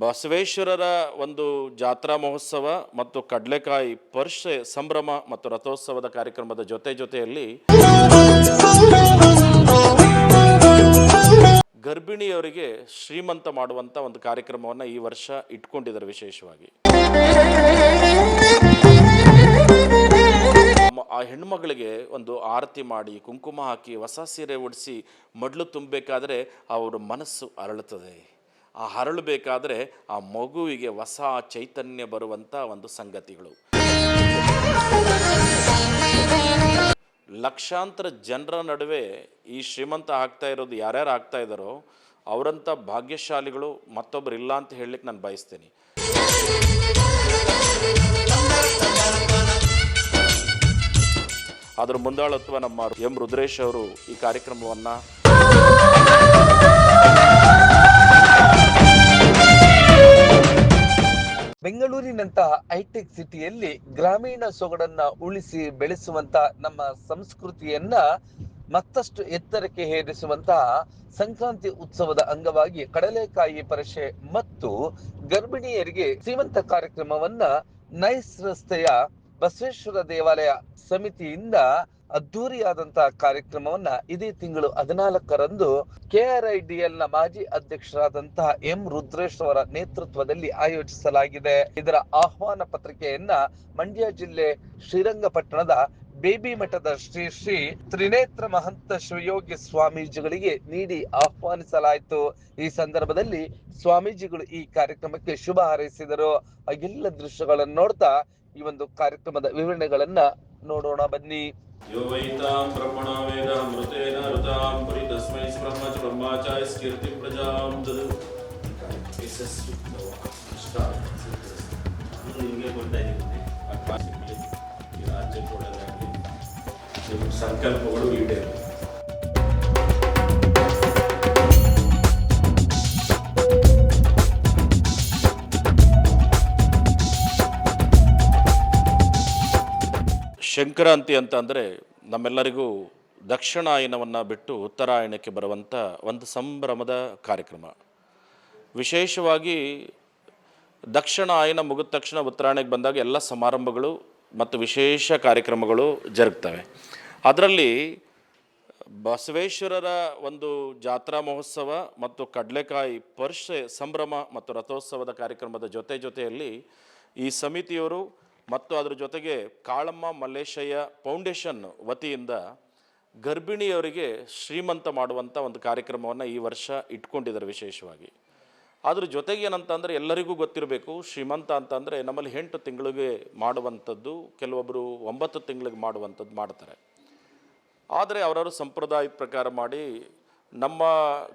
ಬಸವೇಶ್ವರರ ಒಂದು ಜಾತ್ರಾ ಮಹೋತ್ಸವ ಮತ್ತು ಕಡಲೆಕಾಯಿ ಪರ್ಷೆ ಸಂಭ್ರಮ ಮತ್ತು ರಥೋತ್ಸವದ ಕಾರ್ಯಕ್ರಮದ ಜೊತೆ ಜೊತೆಯಲ್ಲಿ ಗರ್ಭಿಣಿಯವರಿಗೆ ಶ್ರೀಮಂತ ಮಾಡುವಂಥ ಒಂದು ಕಾರ್ಯಕ್ರಮವನ್ನು ಈ ವರ್ಷ ಇಟ್ಕೊಂಡಿದ್ದಾರೆ ವಿಶೇಷವಾಗಿ. ಆ ಹೆಣ್ಮಗಳಿಗೆ ಒಂದು ಆರತಿ ಮಾಡಿ, ಕುಂಕುಮ ಹಾಕಿ, ಹೊಸ ಸೀರೆ ಉಡಿಸಿ ಮಡ್ಲು ತುಂಬಬೇಕಾದ್ರೆ ಅವರ ಮನಸ್ಸು ಅರಳುತ್ತದೆ. ಆ ಹರಳಬೇಕಾದ್ರೆ ಆ ಮಗುವಿಗೆ ಹೊಸ ಚೈತನ್ಯ ಬರುವಂಥ ಒಂದು ಸಂಗತಿಗಳು. ಲಕ್ಷಾಂತರ ಜನರ ನಡುವೆ ಈ ಶ್ರೀಮಂತ ಆಗ್ತಾ ಇರೋದು ಯಾರ್ಯಾರು ಆಗ್ತಾ ಇದ್ದಾರೋ ಅವರಂಥ ಭಾಗ್ಯಶಾಲಿಗಳು ಮತ್ತೊಬ್ಬರು ಇಲ್ಲ ಅಂತ ಹೇಳಲಿಕ್ಕೆ ನಾನು ಬಯಸ್ತೀನಿ. ಅದರ ಮುಂದಾಳತ್ವ ನಮ್ಮ ಎಂ ರುದ್ರೇಶ್ ಅವರು ಈ ಕಾರ್ಯಕ್ರಮವನ್ನು ಬೆಂಗಳೂರಿನಂತಹ ಹೈಟೆಕ್ ಸಿಟಿಯಲ್ಲಿ ಗ್ರಾಮೀಣ ಸೊಗಡನ್ನ ಉಳಿಸಿ ಬೆಳೆಸುವಂತ ನಮ್ಮ ಸಂಸ್ಕೃತಿಯನ್ನ ಮತ್ತಷ್ಟು ಎತ್ತರಕ್ಕೆ ಹೇರಿಸುವಂತಹ ಸಂಕ್ರಾಂತಿ ಉತ್ಸವದ ಅಂಗವಾಗಿ ಕಡಲೆಕಾಯಿ ಪರಿಷೆ ಮತ್ತು ಗರ್ಭಿಣಿಯರಿಗೆ ಶ್ರೀಮಂತ ಕಾರ್ಯಕ್ರಮವನ್ನ ನೈಸ್ ರಸ್ತೆಯ ಬಸವೇಶ್ವರ ದೇವಾಲಯ ಸಮಿತಿಯಿಂದ ಅದ್ದೂರಿಯಾದಂತಹ ಕಾರ್ಯಕ್ರಮವನ್ನ ಇದೇ ತಿಂಗಳು ಹದಿನಾಲ್ಕರಂದು ಕೆಆರ್ಐಡಿಎಲ್ನ ಮಾಜಿ ಅಧ್ಯಕ್ಷರಾದಂತಹ ಎಂ ರುದ್ರೇಶ್ ಅವರ ನೇತೃತ್ವದಲ್ಲಿ ಆಯೋಜಿಸಲಾಗಿದೆ. ಇದರ ಆಹ್ವಾನ ಪತ್ರಿಕೆಯನ್ನ ಮಂಡ್ಯ ಜಿಲ್ಲೆ ಶ್ರೀರಂಗಪಟ್ಟಣದ ಬೇಬಿ ಮಠದ ಶ್ರೀ ಶ್ರೀ ತ್ರಿನೇತ್ರ ಮಹಂತ ಶಿವಯೋಗಿ ಸ್ವಾಮೀಜಿಗಳಿಗೆ ನೀಡಿ ಆಹ್ವಾನಿಸಲಾಯಿತು. ಈ ಸಂದರ್ಭದಲ್ಲಿ ಸ್ವಾಮೀಜಿಗಳು ಈ ಕಾರ್ಯಕ್ರಮಕ್ಕೆ ಶುಭ ಹಾರೈಸಿದರು. ಎಲ್ಲ ದೃಶ್ಯಗಳನ್ನು ನೋಡ್ತಾ ಈ ಒಂದು ಕಾರ್ಯಕ್ರಮದ ವಿವರಣೆಗಳನ್ನ ನೋಡೋಣ ಬನ್ನಿ. यो वैतां ब्रह्मणा वेदा मृतेन ऋतां पुरि तस्मै ब्रह्म च ब्रह्माचाय स्कीर्ति प्रजां ददु సంకల్పం కూడా వీడే ಸಂಕ್ರಾಂತಿ ಅಂತ ಅಂದರೆ ನಮ್ಮೆಲ್ಲರಿಗೂ ದಕ್ಷಿಣಾಯನವನ್ನು ಬಿಟ್ಟು ಉತ್ತರಾಯಣಕ್ಕೆ ಬರುವಂಥ ಒಂದು ಸಂಭ್ರಮದ ಕಾರ್ಯಕ್ರಮ. ವಿಶೇಷವಾಗಿ ದಕ್ಷಿಣಾಯನ ಮುಗಿದ ತಕ್ಷಣ ಉತ್ತರಾಯಣಕ್ಕೆ ಬಂದಾಗ ಎಲ್ಲ ಸಮಾರಂಭಗಳು ಮತ್ತು ವಿಶೇಷ ಕಾರ್ಯಕ್ರಮಗಳು ಜರುಗ್ತವೆ. ಅದರಲ್ಲಿ ಬಸವೇಶ್ವರರ ಒಂದು ಜಾತ್ರಾ ಮಹೋತ್ಸವ ಮತ್ತು ಕಡಲೆಕಾಯಿ ಪರ್ಷೆ ಸಂಭ್ರಮ ಮತ್ತು ರಥೋತ್ಸವದ ಕಾರ್ಯಕ್ರಮದ ಜೊತೆ ಜೊತೆಯಲ್ಲಿ ಈ ಸಮಿತಿಯವರು ಮತ್ತು ಅದರ ಜೊತೆಗೆ ಕಾಳಮ್ಮ ಮಲ್ಲೇಶಯ್ಯ ಫೌಂಡೇಶನ್ ವತಿಯಿಂದ ಗರ್ಭಿಣಿಯವರಿಗೆ ಶ್ರೀಮಂತ ಮಾಡುವಂಥ ಒಂದು ಕಾರ್ಯಕ್ರಮವನ್ನು ಈ ವರ್ಷ ಇಟ್ಕೊಂಡಿದ್ದಾರೆ ವಿಶೇಷವಾಗಿ. ಅದ್ರ ಜೊತೆಗೆ ಏನಂತಂದರೆ ಎಲ್ಲರಿಗೂ ಗೊತ್ತಿರಬೇಕು, ಶ್ರೀಮಂತ ಅಂತಂದರೆ ನಮ್ಮಲ್ಲಿ ಎಂಟು ತಿಂಗಳಿಗೆ ಮಾಡುವಂಥದ್ದು ಕೆಲವೊಬ್ಬರು ಒಂಬತ್ತು ತಿಂಗಳಿಗೆ ಮಾಡುವಂಥದ್ದು ಮಾಡ್ತಾರೆ. ಆದರೆ ಅವರವರು ಸಂಪ್ರದಾಯದ ಪ್ರಕಾರ ಮಾಡಿ ನಮ್ಮ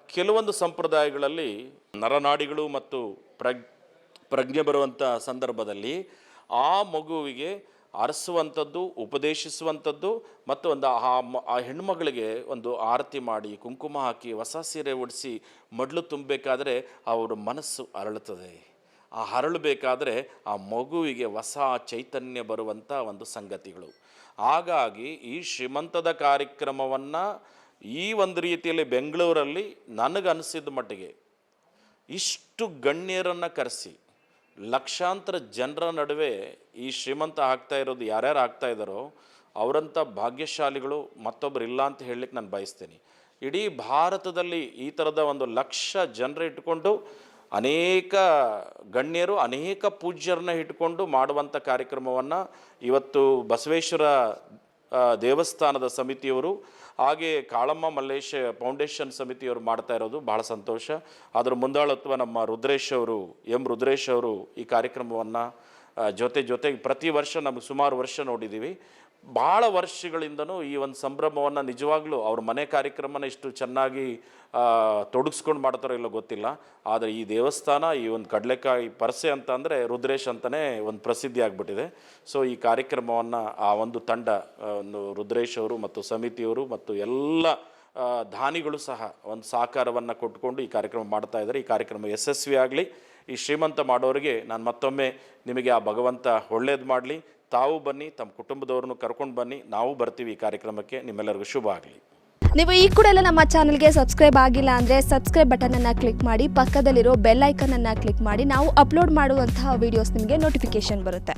ಕೆಲವೊಂದು ಸಂಪ್ರದಾಯಗಳಲ್ಲಿ ನರನಾಡಿಗಳು ಮತ್ತು ಪ್ರಗ್, ಪ್ರಜ್ಞೆ ಬರುವಂಥ ಸಂದರ್ಭದಲ್ಲಿ ಆ ಮಗುವಿಗೆ ಅರಸುವಂಥದ್ದು, ಉಪದೇಶಿಸುವಂಥದ್ದು ಮತ್ತು ಒಂದು ಆ ಹೆಣ್ಮಗಳಿಗೆ ಒಂದು ಆರತಿ ಮಾಡಿ, ಕುಂಕುಮ ಹಾಕಿ, ಹೊಸ ಸೀರೆ ಉಡಿಸಿ, ಮಡ್ಲು ತುಂಬಬೇಕಾದ್ರೆ ಅವರ ಮನಸ್ಸು ಅರಳುತ್ತದೆ. ಆ ಹರಳಬೇಕಾದ್ರೆ ಆ ಮಗುವಿಗೆ ಹೊಸ ಚೈತನ್ಯ ಬರುವಂಥ ಒಂದು ಸಂಗತಿಗಳು. ಹಾಗಾಗಿ ಈ ಶ್ರೀಮಂತದ ಕಾರ್ಯಕ್ರಮವನ್ನು ಈ ಒಂದು ರೀತಿಯಲ್ಲಿ ಬೆಂಗಳೂರಲ್ಲಿ ನನಗನಿಸಿದ ಮಟ್ಟಿಗೆ ಇಷ್ಟು ಗಣ್ಯರನ್ನು ಕರೆಸಿ ಲಕ್ಷಾಂತರ ಜನರ ನಡುವೆ ಈ ಶ್ರೀಮಂತ ಆಗ್ತಾ ಇರೋದು ಯಾರ್ಯಾರು ಆಗ್ತಾ ಇದ್ದಾರೋ ಅವರಂಥ ಭಾಗ್ಯಶಾಲಿಗಳು ಮತ್ತೊಬ್ಬರು ಇಲ್ಲ ಅಂತ ಹೇಳಲಿಕ್ಕೆ ನಾನು ಬಯಸ್ತೀನಿ. ಇಡೀ ಭಾರತದಲ್ಲಿ ಈ ಥರದ ಒಂದು ಲಕ್ಷ ಜನರು ಇಟ್ಕೊಂಡು ಅನೇಕ ಗಣ್ಯರು, ಅನೇಕ ಪೂಜ್ಯರನ್ನ ಇಟ್ಕೊಂಡು ಮಾಡುವಂಥ ಕಾರ್ಯಕ್ರಮವನ್ನು ಇವತ್ತು ಬಸವೇಶ್ವರ ದೇವಸ್ಥಾನದ ಸಮಿತಿಯವರು, ಹಾಗೆ ಕಾಳಮ್ಮ ಮಲ್ಲೇಶ ಫೌಂಡೇಶನ್ ಸಮಿತಿಯವರು ಮಾಡ್ತಾ ಇರೋದು ಬಹಳ ಸಂತೋಷ. ಅದರ ಮುಂದಾಳತ್ವ ನಮ್ಮ ರುದ್ರೇಶ್ ಅವರು, ಎಂ ರುದ್ರೇಶ್ ಅವರು ಈ ಕಾರ್ಯಕ್ರಮವನ್ನು ಜೊತೆ ಜೊತೆಗೆ ಪ್ರತಿ ವರ್ಷ ನಮಗೆ ಸುಮಾರು ವರ್ಷ ನೋಡಿದ್ದೀವಿ. ಭಾಳ ವರ್ಷಗಳಿಂದನೂ ಈ ಒಂದು ಸಂಭ್ರಮವನ್ನು ನಿಜವಾಗ್ಲೂ ಅವ್ರ ಮನೆ ಕಾರ್ಯಕ್ರಮನ ಇಷ್ಟು ಚೆನ್ನಾಗಿ ತೊಡಗಿಸ್ಕೊಂಡು ಮಾಡ್ತಾರೋ ಇಲ್ಲೋ ಗೊತ್ತಿಲ್ಲ. ಆದರೆ ಈ ದೇವಸ್ಥಾನ, ಈ ಒಂದು ಕಡಲೆಕಾಯಿ ಪರಸೆ ಅಂತ ಅಂದರೆ ರುದ್ರೇಶ್ ಅಂತಲೇ ಒಂದು ಪ್ರಸಿದ್ಧಿ ಆಗಿಬಿಟ್ಟಿದೆ. ಸೊ ಈ ಕಾರ್ಯಕ್ರಮವನ್ನು ಆ ಒಂದು ತಂಡ ಒಂದು ರುದ್ರೇಶ್ ಅವರು ಮತ್ತು ಸಮಿತಿಯವರು ಮತ್ತು ಎಲ್ಲ ದಾನಿಗಳು ಸಹ ಒಂದು ಸಹಕಾರವನ್ನು ಕೊಟ್ಕೊಂಡು ಈ ಕಾರ್ಯಕ್ರಮ ಮಾಡ್ತಾ ಇದ್ದಾರೆ. ಈ ಕಾರ್ಯಕ್ರಮ ಯಶಸ್ವಿ ಆಗಲಿ ಈ ಶ್ರೀಮಂತ ಮಾಡೋರಿಗೆ ನಾನು ಮತ್ತೊಮ್ಮೆ ನಿಮಗೆ ಆ ಭಗವಂತ ಒಳ್ಳೇದು ಮಾಡಲಿ. ತಾವು ಬನ್ನಿ, ತಮ್ಮ ಕುಟುಂಬದವ್ರನ್ನು ಕರ್ಕೊಂಡು ಬನ್ನಿ, ನಾವು ಬರ್ತೀವಿ ಈ ಕಾರ್ಯಕ್ರಮಕ್ಕೆ. ನಿಮ್ಮೆಲ್ಲರಿಗೂ ಶುಭ ಆಗಲಿ. ನೀವು ಈ ಕೂಡ ಎಲ್ಲ ನಮ್ಮ ಚಾನಲ್ಗೆ ಸಬ್ಸ್ಕ್ರೈಬ್ ಆಗಿಲ್ಲ ಅಂದರೆ ಸಬ್ಸ್ಕ್ರೈಬ್ ಬಟನನ್ನು ಕ್ಲಿಕ್ ಮಾಡಿ, ಪಕ್ಕದಲ್ಲಿರೋ ಬೆಲ್ ಐಕನನ್ನು ಕ್ಲಿಕ್ ಮಾಡಿ, ನಾವು ಅಪ್ಲೋಡ್ ಮಾಡುವಂತಹ ವೀಡಿಯೋಸ್ ನಿಮಗೆ ನೋಟಿಫಿಕೇಶನ್ ಬರುತ್ತೆ.